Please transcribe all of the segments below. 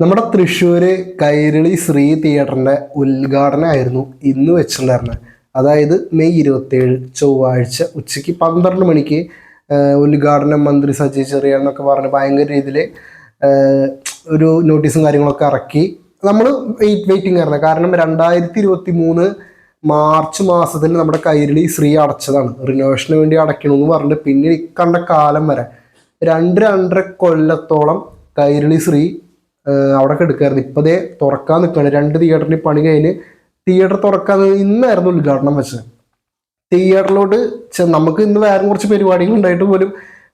നമ്മുടെ തൃശ്ശൂർ കൈരളി ശ്രീ തിയേറ്ററിന്റെ ഉദ്ഘാടനമായിരുന്നു ഇന്ന് വെച്ചിട്ടുണ്ടായിരുന്നത് അതായത് മെയ് ഇരുപത്തേഴ് ചൊവ്വാഴ്ച ഉച്ചയ്ക്ക് പന്ത്രണ്ട് മണിക്ക് ഉദ്ഘാടനം മന്ത്രി സജി ചെറിയ എന്നൊക്കെ പറഞ്ഞ് ഭയങ്കര രീതിയിൽ ഒരു നോട്ടീസും കാര്യങ്ങളൊക്കെ ഇറക്കി. നമ്മൾ വെയിറ്റ് വെയിറ്റിംഗ് ആയിരുന്നു. കാരണം രണ്ടായിരത്തി ഇരുപത്തി മൂന്ന് മാർച്ച് മാസത്തിൽ നമ്മുടെ കൈരളി ശ്രീ അടച്ചതാണ്. റിനോവേഷന് വേണ്ടി അടയ്ക്കണമെന്ന് പറഞ്ഞിട്ട് പിന്നെ ഇക്കണ്ട കാലം വരെ. രണ്ട് രണ്ടര കൊല്ലത്തോളം കൈരളി ശ്രീ അവിടെ എടുക്കായിരുന്നു. ഇപ്പൊ ദേ തുറക്കാൻ നിൽക്കുകയാണ് രണ്ട് തിയേറ്ററിന് പണി കഴിഞ്ഞ് തിയേറ്റർ തുറക്കാൻ ഇന്നായിരുന്നു ഉദ്ഘാടനം വെച്ചത്. തിയേറ്ററിലോട്ട് നമുക്ക് ഇന്ന് വേറെ കുറച്ച് പരിപാടികൾ ഉണ്ടായിട്ട് പോലും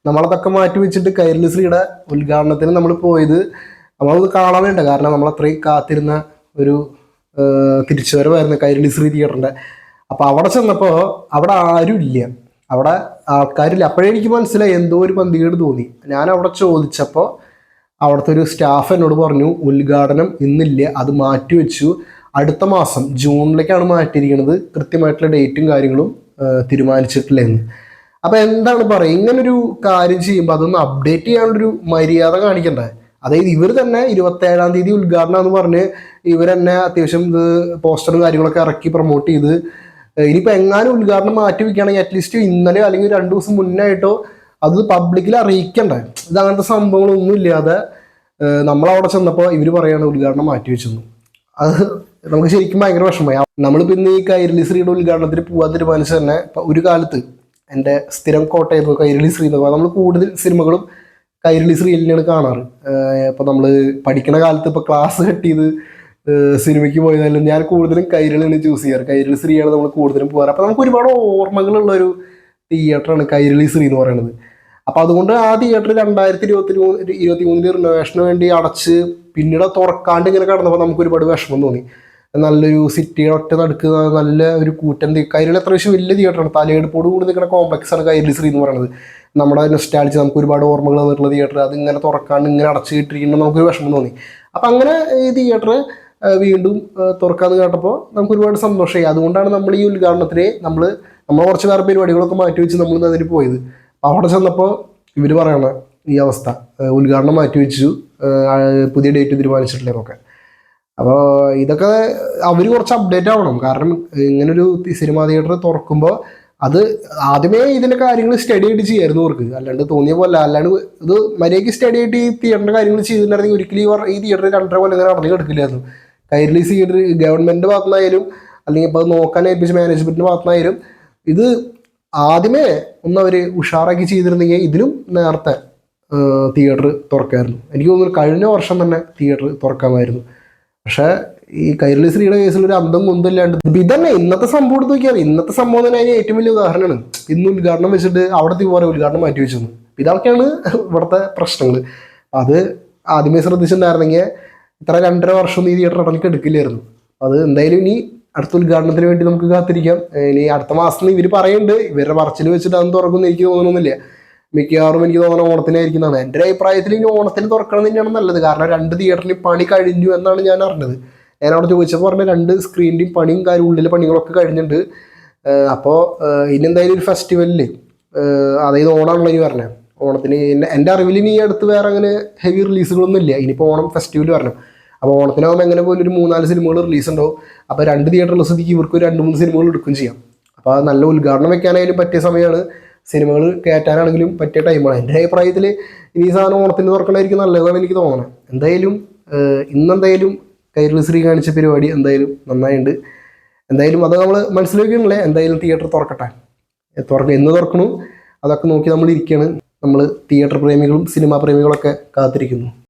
നമ്മളതൊക്കെ മാറ്റി വെച്ചിട്ട് കൈരളി ശ്രീയുടെ ഉദ്ഘാടനത്തിന് നമ്മൾ പോയത് നമ്മളത് കാണാനുണ്ട് കാരണം നമ്മൾ അത്രയും കാത്തിരുന്ന ഒരു തിരിച്ചുവരവായിരുന്നു കൈരളി ശ്രീ തിയേറ്ററിന്റെ അപ്പൊ അവിടെ ചെന്നപ്പോൾ അവിടെ ആരും ഇല്ല. അവിടെ ആൾക്കാരില്ല. അപ്പോഴേ എനിക്ക് മനസ്സിലായി എന്തോ ഒരു പന്തികേട് തോന്നി. ഞാൻ അവിടെ ചോദിച്ചപ്പോൾ അവിടുത്തെ ഒരു സ്റ്റാഫ് എന്നോട് പറഞ്ഞു ഉദ്ഘാടനം ഇന്നില്ല അത് മാറ്റിവെച്ചു അടുത്ത മാസം ജൂണിലേക്കാണ് മാറ്റിയിരിക്കുന്നത് കൃത്യമായിട്ടുള്ള ഡേറ്റും കാര്യങ്ങളും തീരുമാനിച്ചിട്ടില്ല എന്ന്. അപ്പം എന്താണ് പറയുക? ഇങ്ങനൊരു കാര്യം ചെയ്യുമ്പോൾ അതൊന്ന് അപ്ഡേറ്റ് ചെയ്യാനുള്ളൊരു മര്യാദ കാണിക്കണ്ടേ? അതായത് ഇവർ തന്നെ ഇരുപത്തേഴാം തീയതി ഉദ്ഘാടനം എന്ന് പറഞ്ഞ് ഇവർ തന്നെ അത്യാവശ്യം ഇത് പോസ്റ്ററും കാര്യങ്ങളൊക്കെ ഇറക്കി പ്രൊമോട്ട് ചെയ്ത് ഇനിയിപ്പോൾ ഇനിയിപ്പോ എങ്ങാനും ഉദ്ഘാടനം മാറ്റി വയ്ക്കുകയാണെങ്കിൽ അറ്റ്ലീസ്റ്റ് ഇന്നലെ അല്ലെങ്കിൽ രണ്ട് ദിവസം മുന്നേ ആയിട്ടോ അത് പബ്ലിക്കിൽ അറിയിക്കണ്ടേ. ഇത് അങ്ങനത്തെ സംഭവങ്ങളൊന്നും ഇല്ലാതെ നമ്മളവിടെ ചെന്നപ്പോൾ ഇവർ പറയാണ് ഉദ്ഘാടനം മാറ്റി വെച്ചെന്നു. അത് നമുക്ക് ശരിക്കും ഭയങ്കര വിഷമമായി. നമ്മളിപ്പോൾ ഇന്ന് ഈ കൈരളി ശ്രീയുടെ ഉദ്ഘാടനത്തിന് പോകാൻ തീരുമാനിച്ച് തന്നെ ഇപ്പൊ ഒരു കാലത്ത് എന്റെ സ്ഥിരം കോട്ടയത്ത് കൈരളി ശ്രീ എന്ന് നമ്മൾ കൂടുതൽ സിനിമകളും കൈരളി ശ്രീയിൽ തന്നെയാണ് കാണാറ്. ഇപ്പം നമ്മൾ പഠിക്കണ കാലത്ത് ഇപ്പൊ ക്ലാസ് കട്ട് ചെയ്ത് സിനിമയ്ക്ക് പോയതായാലും ഞാൻ കൂടുതലും കൈരളിയാണ് ചൂസ് ചെയ്യാറ്. കൈരളി ശ്രീയാണ് നമ്മൾ കൂടുതലും പോകാറ്. അപ്പൊ നമുക്ക് ഒരുപാട് ഓർമ്മകളുള്ള ഒരു തിയേറ്ററാണ് കൈരളി ശ്രീ എന്ന് പറയുന്നത്. അപ്പൊ അതുകൊണ്ട് ആ തിയേറ്റർ രണ്ടായിരത്തി ഇരുപത്തി മൂന്ന് ഇരുപത്തി മൂന്നിൽ റിനോവേഷന് വേണ്ടി അടച്ച് പിന്നീട് തുറക്കാണ്ട് ഇങ്ങനെ കിടന്നപ്പോൾ നമുക്ക് ഒരുപാട് വിഷമം തോന്നി. നല്ലൊരു സിറ്റിയുടെ ഒറ്റ നടുക്ക് നല്ല ഒരു കൂറ്റൻ തി- എത്ര അത്യാവശ്യം വലിയ തിയേറ്ററാണ് തലയെടുപ്പോട് കൂടി നിൽക്കുന്ന കോംപ്ലക്സ് ആണ് കൈരളി ശ്രീ എന്ന് പറയുന്നത്. നമ്മുടെ നെസ്റ്റാളിച്ച് നമുക്ക് ഒരുപാട് ഓർമ്മകൾ തന്നിട്ടുള്ള തിയേറ്റർ അത് ഇങ്ങനെ തുറക്കാണ്ട് ഇങ്ങനെ അടച്ച് കിട്ടിയിരിക്കുമ്പോൾ നമുക്കൊരു വിഷമം തോന്നി. അപ്പം അങ്ങനെ ഈ തിയേറ്റർ വീണ്ടും തുറക്കാന്ന് കേട്ടപ്പോൾ നമുക്ക് ഒരുപാട് സന്തോഷമായി. അതുകൊണ്ടാണ് നമ്മൾ ഈ ഉദ്ഘാടനത്തിന് നമ്മൾ നമ്മൾ കുറച്ച് വേറെ പരിപാടികളൊക്കെ മാറ്റി വെച്ച് നമ്മൾ അതിന് പോയത്. അവിടെ ചെന്നപ്പോൾ ഇവർ പറയണ ഈ അവസ്ഥ. ഉദ്ഘാടനം മാറ്റി വെച്ചു. പുതിയ ഡേറ്റ് തീരുമാനിച്ചിട്ടില്ല എന്നൊക്കെ അപ്പോൾ ഇതൊക്കെ അവർ കുറച്ച് അപ്ഡേറ്റ് ആവണം. കാരണം ഇങ്ങനൊരു സിനിമാ തിയേറ്റർ തുറക്കുമ്പോൾ അത് ആദ്യമേ ഇതിന്റെ കാര്യങ്ങൾ സ്റ്റഡി ആയിട്ട് ചെയ്യായിരുന്നു അവർക്ക് അല്ലാണ്ട് തോന്നിയ പോലെ അല്ലാണ്ട് ഇത് മര്യാദയ്ക്ക് സ്റ്റഡി ആയിട്ട് ഈ തിയേറ്ററിന്റെ കാര്യങ്ങൾ ചെയ്തിട്ടുണ്ടായിരുന്നെങ്കിൽ ഒരിക്കലും ഈ തിയേറ്റർ രണ്ടര കൊല്ലം ഇങ്ങനെ നടന്നു കിടക്കില്ലായിരുന്നു. കൈരളി തിയേറ്റർ ഗവൺമെന്റിന്റെ ഭാഗത്തുനിന്നായാലും അല്ലെങ്കിൽ ഇപ്പോൾ അത് നോക്കാൻ ഏൽപ്പിച്ച മാനേജ്മെന്റിന്റെ ഭാഗത്തുനിന്നായാലും ഇത് ആദ്യമേ ഒന്ന് അവർ ഉഷാറാക്കി ചെയ്തിരുന്നെങ്കിൽ ഇതിലും നേരത്തെ തിയേറ്റർ തുറക്കായിരുന്നു. എനിക്ക് തോന്നുന്നു കഴിഞ്ഞ വർഷം തന്നെ തിയേറ്റർ തുറക്കാമായിരുന്നു. പക്ഷേ ഈ കൈരളി ശ്രീയുടെ കേസിൽ ഒരു അന്തം കൊന്തല്ലാണ്ട് ഇത് ഇതന്നെ ഇന്നത്തെ സംഭവം എടുത്ത് നോക്കിയാൽ ഇന്നത്തെ സംഭവം തന്നെ അതിന് ഏറ്റവും വലിയ ഉദാഹരണമാണ്. ഇന്ന് ഉദ്ഘാടനം വെച്ചിട്ട് അവിടത്തെ പോലെ ഉദ്ഘാടനം മാറ്റി വെച്ചു ഇതൊക്കെയാണ് ഇവിടുത്തെ പ്രശ്നങ്ങൾ അത് ആദ്യമേ ശ്രദ്ധിച്ചിട്ടുണ്ടായിരുന്നെങ്കിൽ ഇത്ര രണ്ടര വർഷം ഈ തിയേറ്റർ ഇടയ്ക്ക് എടുക്കില്ലായിരുന്നു. അത് എന്തായാലും ഇനി അടുത്ത ഉദ്ഘാടനത്തിന് വേണ്ടി നമുക്ക് കാത്തിരിക്കാം. ഇനി അടുത്ത മാസം ഇവർ പറയുന്നുണ്ട് ഇവരുടെ പറച്ചിൽ വെച്ചിട്ട് അതൊന്നും തുറക്കുന്നു എനിക്ക് തോന്നുന്നില്ല. മിക്കവാറും എനിക്ക് തോന്നുന്ന ഓണത്തിനായിരിക്കുന്നതാണ്. എന്റെ അഭിപ്രായത്തിൽ ഇനി ഓണത്തിന് തുറക്കണം തന്നെയാണ് നല്ലത്. കാരണം രണ്ട് തിയേറ്ററിൽ പണി കഴിഞ്ഞു എന്നാണ് ഞാൻ അറിഞ്ഞത്. ഞാൻ അവിടെ ചോദിച്ചപ്പോൾ പറഞ്ഞ രണ്ട് സ്ക്രീനിന്റെയും പണിയും കാര്യം ഉള്ളിലെ പണികളൊക്കെ കഴിഞ്ഞിട്ടുണ്ട്. അപ്പോൾ ഇനി എന്തായാലും ഒരു ഫെസ്റ്റിവലിൽ അതായത് ഓണമാണല്ലോ ഇനി പറഞ്ഞത് ഓണത്തിന് എന്റെ അറിവിൽ ഇനി അടുത്ത് വേറെ അങ്ങനെ ഹെവി റിലീസുകളൊന്നും ഇല്ല ഇനിയിപ്പോൾ ഓണം ഫെസ്റ്റിവൽ വരണം. അപ്പോൾ ഓണത്തിനാകുമ്പോൾ എങ്ങനെ പോലും ഒരു മൂന്നാൽ സിനിമകൾ റിലീസ് ഉണ്ടാവും. അപ്പോൾ രണ്ട് തിയേറ്ററിൽ സ്ഥിതിക്ക് ഇവർക്ക് രണ്ട് മൂന്ന് സിനിമകൾ എടുക്കുകയും ചെയ്യാം. അപ്പോൾ നല്ല ഉദ്ഘാടനം വെക്കാനായാലും പറ്റിയ സമയമാണ് സിനിമകൾ കയറ്റാനാണെങ്കിലും പറ്റിയ ടൈമാണ് എന്റെ അഭിപ്രായത്തിൽ ഇനി സാധനം ഓണത്തിന് തുറക്കണമായിരിക്കും നല്ലതാണ് എനിക്ക് തോന്നണം. എന്തായാലും ഇന്നെന്തായാലും കൈരളി ശ്രീ കാണിച്ച പരിപാടി എന്തായാലും നന്നായിട്ടുണ്ട് എന്തായാലും അത് നമ്മൾ മനസ്സിലാക്കിയാണല്ലേ എന്തായാലും തിയേറ്റർ തുറക്കട്ടെ. തുറക്ക എന്ന് തുറക്കണു? അതൊക്കെ നോക്കി നമ്മൾ ഇരിക്കുകയാണ് നമ്മൾ തിയേറ്റർ പ്രേമികളും സിനിമാ പ്രേമികളൊക്കെ കാത്തിരിക്കുന്നു.